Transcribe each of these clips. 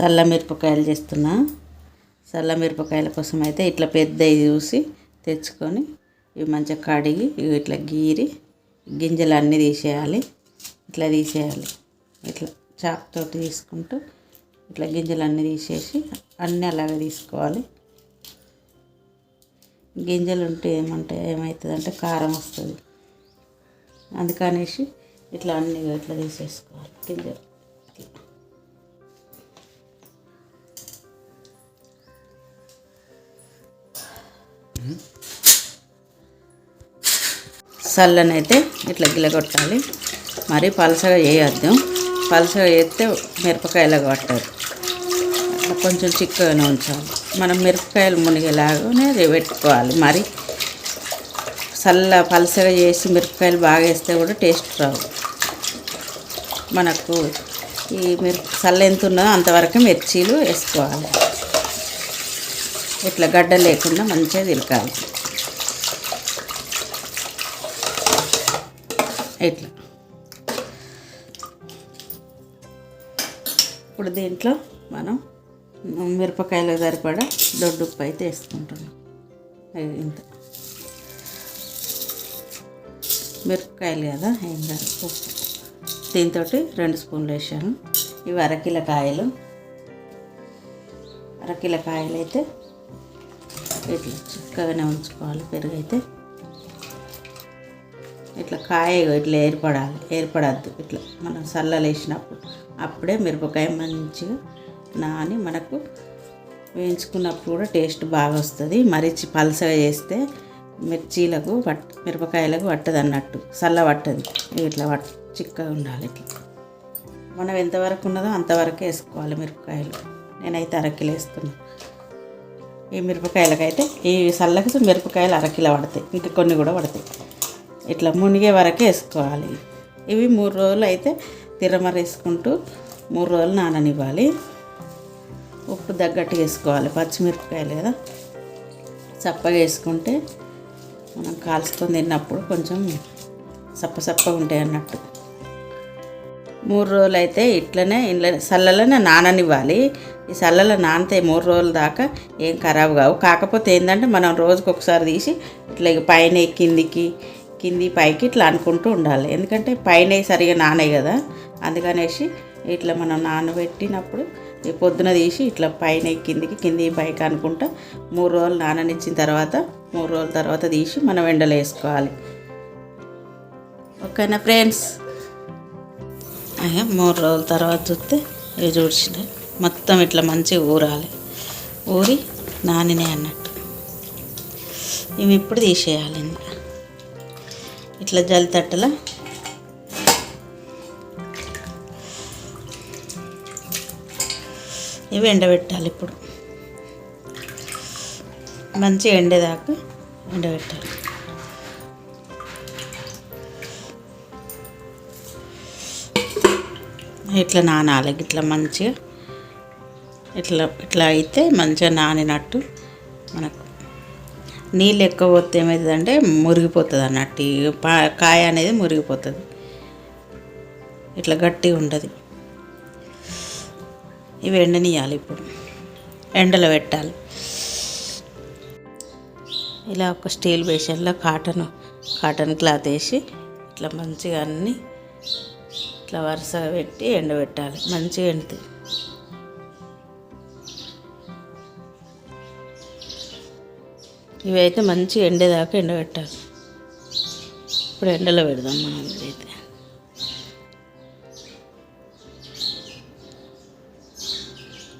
చల్ల మిరపకాయలు చేస్తున్నా. చల్ల మిరపకాయల కోసం అయితే ఇట్లా పెద్దవి చూసి తెచ్చుకొని ఇవి మంచిగా కడిగి ఇవి ఇట్లా గీరి గింజలు అన్నీ తీసేయాలి. ఇట్లా తీసేయాలి. ఇట్లా చాక్ తోటి తీసుకుంటూ ఇట్లా గింజలు అన్నీ తీసేసి అన్నీ అలాగే తీసుకోవాలి. గింజలు ఉంటే ఏమంటే ఏమవుతుందంటే కారం వస్తుంది. అందుకనేసి ఇట్లా అన్నీ ఇట్లా తీసేసుకోవాలి. గింజలు. చల్లనైతే ఇట్లా గిలగొట్టాలి. మరి పలసగా వేయొద్దు పలసగా వేస్తే మిరపకాయలా పట్టదు అట్లా కొంచెం చిక్కగానే ఉంచాలి. మనం మిరపకాయలు మునిగేలాగానే పెట్టుకోవాలి. మరి చల్ల పలసగా చేసి మిరపకాయలు బాగా వేస్తే కూడా టేస్ట్ రావు. మనకు ఈ మిరప చల్ల ఎంత ఉన్నదో అంతవరకు మిర్చీలు వేసుకోవాలి. ఇట్లా గడ్డ లేకుండా మంచిగా తిరగాలి. ఇట్లా. ఇప్పుడు దీంట్లో మనం మిరపకాయలు సరిపడా దొడ్డు ఉప్పు అయితే వేసుకుంటున్నాం. ఇంత. మిరపకాయలు కదా ఏం కాదు. ఉప్పు. దీంతో రెండు స్పూన్లు వేసాను. ఇవి అరకిల కాయలు. అరకిల కాయలు అయితే ఇట్లా చిక్కగానే ఉంచుకోవాలి పెరుగు అయితే ఇట్లా కాయ ఇట్లా ఏర్పడాలి ఏర్పడద్దు. ఇట్లా మనం చల్లలేసినప్పుడు అప్పుడే మిరపకాయ మంచిగా నాని మనకు వేయించుకున్నప్పుడు కూడా టేస్ట్ బాగా వస్తుంది. మరిచి పలసగా చేస్తే మిర్చీలకు పట్ మిరపకాయలకు పట్టదు అన్నట్టు. చల్ల పట్టదు. ఇట్లా పట్ చిక్కగా ఉండాలి ఇట్లా. మనం ఎంతవరకు ఉన్నదో అంతవరకు వేసుకోవాలి మిరపకాయలు. నేనైతే అరకిలో వేస్తున్నాను ఈ మిరపకాయలకైతే ఈ చల్లకి మిరపకాయలు అరకిలో పడతాయి. ఇంకా కొన్ని కూడా పడతాయి. ఇట్లా మునిగే వరకే వేసుకోవాలి. ఇవి మూడు రోజులు అయితే తిరమర వేసుకుంటూ మూడు రోజులు నాననివ్వాలి. ఉప్పు తగ్గట్టు వేసుకోవాలి. పచ్చిమిరపకాయలు కదా చప్పగా వేసుకుంటే మనం కాల్చుకొని తిన్నప్పుడు కొంచెం సప్పసప్పగా ఉంటాయి అన్నట్టు. మూడు రోజులు అయితే ఇట్లనే ఇంట్లో చల్లలోనే నాననివ్వాలి. ఈ చల్లలో నానితే మూడు రోజుల దాకా ఏం ఖరాబ్ కావు. కాకపోతే ఏంటంటే మనం రోజుకి ఒకసారి తీసి ఇట్లా ఇక పైన కిందికి కింది పైకి ఇట్లా అనుకుంటూ ఉండాలి. ఎందుకంటే పైన సరిగా నానాయి కదా. అందుకనేసి ఇట్లా మనం నానబెట్టినప్పుడు పొద్దున తీసి ఇట్లా పైన కిందికి కింది పైకి అనుకుంటా మూడు రోజులు నాననిచ్చిన తర్వాత మూడు రోజుల తర్వాత తీసి మనం ఎండలో వేసుకోవాలి. ఓకేనా ఫ్రెండ్స్? అయ్యా మూడు రోజుల తర్వాత చూస్తే ఇవి చూసిన మొత్తం ఇట్లా మంచిగా ఊరాలి. ఊరి నానినే అన్నట్టు. ఇవి ఇప్పుడు తీసేయాలి ఇంకా. ఇట్లా జల్తట్టల ఇవి ఎండబెట్టాలి ఇప్పుడు. మంచిగా ఎండేదాకా ఎండబెట్టాలి. ఇట్లా నానాలి ఇట్లా మంచిగా. ఇట్లా ఇట్లా అయితే మంచిగా నానినట్టు మనకు నీళ్ళు ఎక్కువ పోతే ఏమవుతుందంటే మురిగిపోతుంది అన్నట్టు. కాయ అనేది మురిగిపోతుంది. ఇట్లా గట్టిగా ఉండదు ఇవి ఎండనియాలి ఇప్పుడు. ఎండలో పెట్టాలి. ఇలా ఒక స్టీల్ బేషన్లో కాటన్ కాటన్ క్లాత్ వేసి ఇట్లా మంచిగా అన్నీ ఇట్లా వరుసగా పెట్టి ఎండబెట్టాలి. మంచిగా ఎండుతుంది. ఇవి అయితే మంచిగా ఎండేదాకా ఎండబెట్టాలి. ఇప్పుడు ఎండలో పెడదాం మనం ఇదైతే.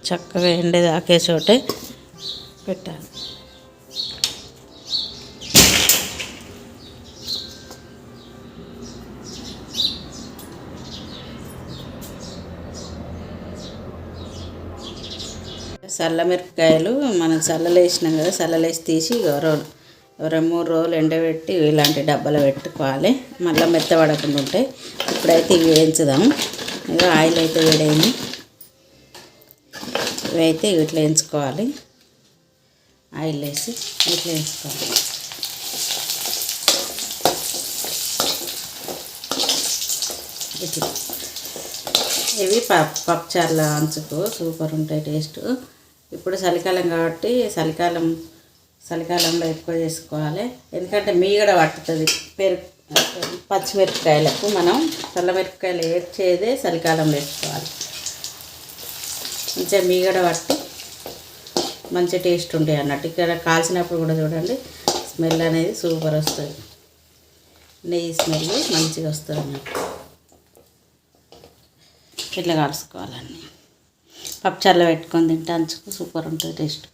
చక్కగా ఎండేదాకే చోటే పెట్టాలి. చల్ల మిరపకాయలు మనం చల్లలేసినాం కదా చల్లలేసి తీసి రోజు రెండు మూడు రోజులు ఎండబెట్టి ఇలాంటి డబ్బాలో పెట్టుకోవాలి. మళ్ళీ మెత్తబడకుండా ఉంటాయి ఇప్పుడైతే ఇవి వేయించుదాం. ఇక ఆయిల్ అయితే వేడైంది. ఇవి అయితే ఇట్లా వేయించుకోవాలి. ఆయిల్ వేసి ఇట్లా వేసుకోవాలి ఇట్లా. ఇవి పప్ పప్పుచారుల అంచుకు సూపర్ ఉంటాయి టేస్ట్. ఇప్పుడు చలికాలం కాబట్టి చలికాలం చలికాలంలో ఎక్కువ చేసుకోవాలి. ఎందుకంటే మీగడ పట్టుతుంది. పెరు పచ్చిమిరపకాయలకు మనం తెల్లమిరపకాయలు ఏడ్చేదే చలికాలంలో వేసుకోవాలి. మంచిగా మీగడ పట్టి. మంచి టేస్ట్ ఉంటాయి అన్నట్టు. ఇక్కడ కాల్చినప్పుడు కూడా చూడండి స్మెల్ అనేది సూపర్ వస్తుంది. నెయ్యి స్మెల్ మంచిగా వస్తుంది అన్నట్టు. ఇట్లా కాల్చుకోవాలన్నీ పప్పుచారులో పెట్టుకొని తింటే అంచుకు సూపర్ ఉంటుంది టేస్ట్.